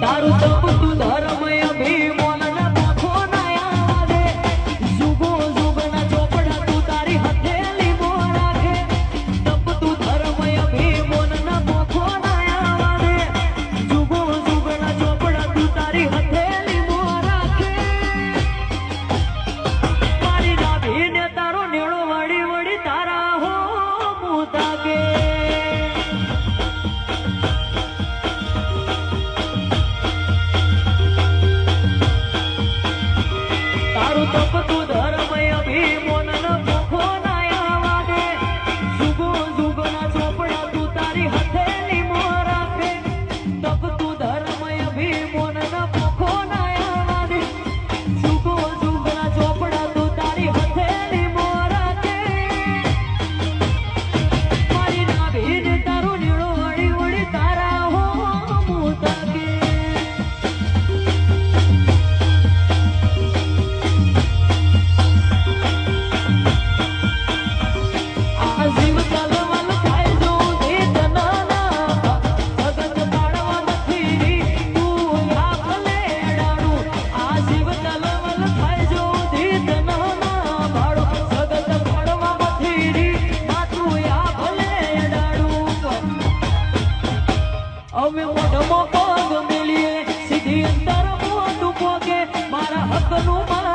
તારું તો અમે મોઢમો પગ મેલીએ સીધી અંદર મોઢું પોગે મારા હકનું મારા